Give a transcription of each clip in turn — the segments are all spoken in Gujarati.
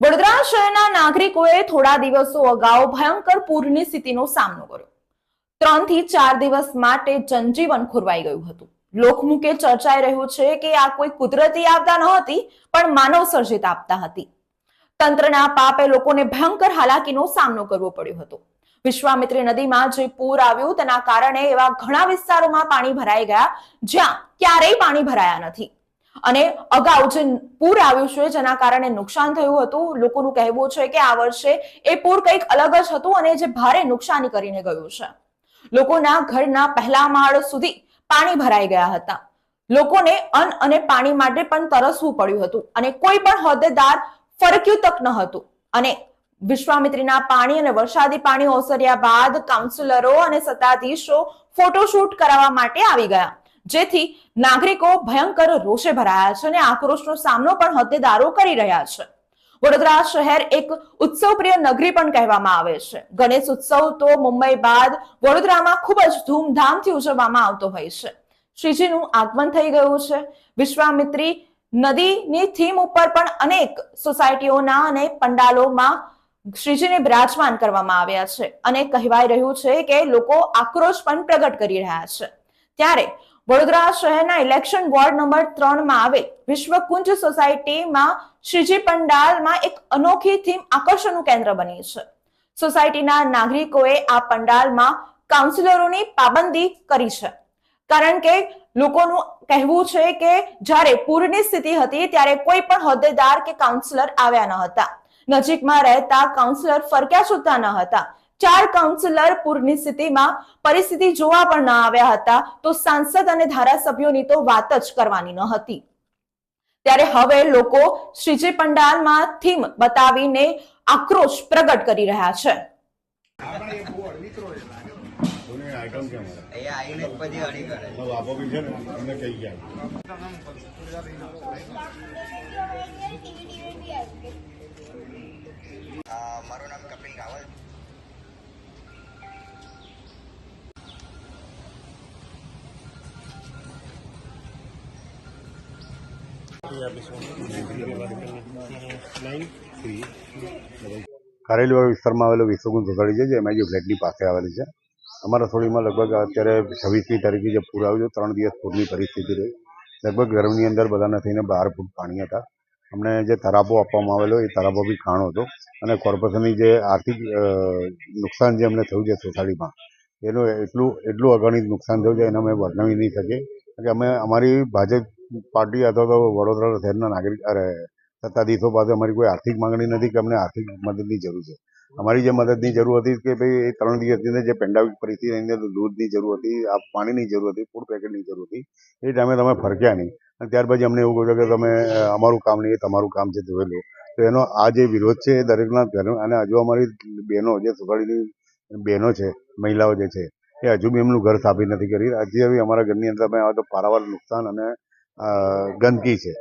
વડોદરા શહેરના નાગરિકોએ થોડા દિવસો અગાઉ ભયંકર પૂરની સ્થિતિનો સામનો કર્યો. ત્રણથી ચાર દિવસ માટે જનજીવન ખોરવાઈ ગયું હતું. લોકમુખે ચર્ચાઈ રહ્યું છે કે આ કોઈ કુદરતી આપદા ન હતી, પણ માનવ સર્જિત આપતા હતી. તંત્રના પાપે લોકોને ભયંકર હાલાકીનો સામનો કરવો પડ્યો હતો. વિશ્વામિત્રી નદીમાં જે પૂર આવ્યું તેના કારણે એવા ઘણા વિસ્તારોમાં પાણી ભરાઈ ગયા, જ્યાં ક્યારેય પાણી ભરાયા નથી. અને અગાઉ જે પૂર આવ્યું છે, જેના કારણે નુકસાન થયું હતું, લોકોનું કહેવું છે કે આ વર્ષે એ પૂર કંઈક અલગ જ હતું અને જે ભારે નુકસાની કરીને ગયું છે. લોકોના ઘરના પહેલા માળ સુધી પાણી ભરાઈ ગયા હતા. લોકોને અન્ન અને પાણી માટે પણ તરસવું પડ્યું હતું અને કોઈ પણ હોદ્દેદાર ફરક્યું તક ન હતું. અને વિશ્વામિત્રીના પાણી અને વરસાદી પાણી ઓસર્યા બાદ કાઉન્સિલરો અને સત્તાધીશો ફોટોશૂટ કરાવવા માટે આવી ગયા. જેથી નાગરિકો ભયંકર રોષે ભરાયા છે અને આક્રોશનો સામનો પણ હોદ્દેદારો કરી રહ્યા છે. વડોદરા શહેર એક ઉત્સવપ્રિય નગરી પણ કહેવામાં આવે છે. ગણેશ ઉત્સવ તો મુંબઈ બાદ વડોદરામાં ખૂબ જ ધૂમધામથી ઉજવવામાં આવતો હોય છે. શ્રીજીનું આગમન થઈ ગયું છે. વિશ્વામિત્રી નદીની થીમ ઉપર પણ અનેક સોસાયટીઓના અને પંડાલોમાં શ્રીજીને બિરાજમાન કરવામાં આવ્યા છે. અને કહેવાય રહ્યું છે કે લોકો આક્રોશ પણ પ્રગટ કરી રહ્યા છે. ત્યારે વડોદરા શહેરના ઇલેક્શન વોર્ડ નંબર ત્રણમાં આવેલ વિશ્વકુંજ સોસાયટીમાં શ્રીજી પંડાલમાં એક અનોખી થીમ આકર્ષણનું કેન્દ્ર બની છે. સોસાયટીના નાગરિકોએ આ પંડાલમાં કાઉન્સિલરોની પાબંદી કરી છે. કારણ કે લોકોનું કહેવું છે કે જ્યારે પૂરની સ્થિતિ હતી ત્યારે કોઈ પણ હોદ્દેદાર કે કાઉન્સિલર આવ્યા ન હતા. નજીકમાં રહેતા કાઉન્સિલર ફરક્યા સુદ્ધા ન હતા. ચાર કાઉન્સિલર પૂરની સ્થિતિમાં પરિસ્થિતિ જોવા પણ ન આવ્યા હતા તો સાંસદ અને ધારાસભ્યોની તો વાત જ કરવાની ન હતી. ત્યારે હવે લોકો શ્રીજી પંડાલમાં થીમ બતાવીને આક્રોશ પ્રગટ કરી રહ્યા છે. મારું નામ કપિલ હોય? કારેલીવાડ વિસ્તારમાં આવેલો વિશ્વગુંજ સોસાયટી છે, જે એમઆઈજી ફ્લેટની પાસે આવેલી છે. અમારા સોળીમાં લગભગ અત્યારે છવ્વીસમી તારીખે જે પૂર આવ્યું ત્રણ દિવસ પૂરની પરિસ્થિતિ રહી. લગભગ ઘરની અંદર બધાને થઈને બાર ફૂટ પાણી હતા. અમને જે તરાબો આપવામાં આવેલો, એ તરાબો બી ખાણો હતો. અને કોર્પોરેશનની જે આર્થિક નુકસાન જે અમને થયું છે સોસાયટીમાં, એનું એટલું એટલું અગણિત નુકસાન થયું છે, એને અમે વર્ણવી નહીં શકીએ. કે અમે, અમારી ભાજપ પાર્ટી અથવા તો વડોદરા શહેરના નાગરિક, અરે, સત્તાધીશો પાસે અમારી કોઈ આર્થિક માંગણી નથી કે અમને આર્થિક મદદની જરૂર છે. અમારી જે મદદની જરૂર હતી કે ભાઈ એ ત્રણ દિવસની અંદર જે પેન્ડામિક પરિસ્થિતિની અંદર દૂધની જરૂર હતી, આ પાણીની જરૂર હતી ફૂડ પેકેટની જરૂર હતી, એ ટાઈમે તમે ફરક્યા નહીં. અને ત્યાર પછી અમને એવું કહ્યું કે તમે અમારું કામ નહીં, એ તમારું કામ છે, જોઈ લો. તો એનો આ જે વિરોધ છે એ દરેકના ઘર, અને હજુ અમારી બહેનો જે સુગાડીની બહેનો છે, મહિલાઓ જે છે, એ હજુ બી એમનું ઘર સ્થાપિત નથી કરી. હજી અમારા ઘરની અંદર અમે આવે તો પારાવાર નુકસાન અને ગંદકી છે.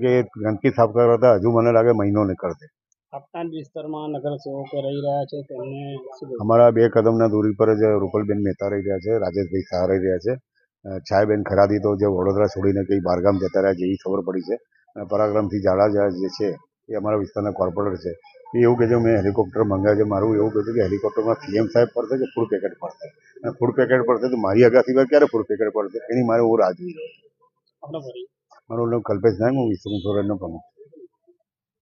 કે ગંદકી સાફ કરતા હજુ મને લાગે મહિનો નીકળશે. આપના વિસ્તારમાં નગરસેવકો રહી રહ્યા છે તેમને અમારા બે કદમના દૂરી પર જ રૂપલબેન મહેતા રહી રહ્યા છે રાજેશભાઈ શાહ રહી રહ્યા છે. છાયબેન ખરાદી તો જે વડોદરા છોડીને કંઈ બહારગામ જતા રહ્યા જેવી ખબર પડી છે. અને પરાક્રમથી જાડા જે છે એ અમારા વિસ્તારના કોર્પોરેટર છે. એ એવું કહે છે મેં હેલિકોપ્ટર મંગાવ્યું છે. મારું એવું કહેતું કે હેલિકોપ્ટરમાં સીએમ સાહેબ પડશે કે ફૂડ પેકેટ પડશે? અને ફૂડ પેકેટ પડશે તો મારી અગાસી પર ક્યારે ફૂડ પેકેટ પડશે? એની મારે હું રાહ જોઈ રહ્યો છું. મારું નામ કલ્પેશ નાયક હું વિશ્વકુંજ સોરેનનો પ્રમુખ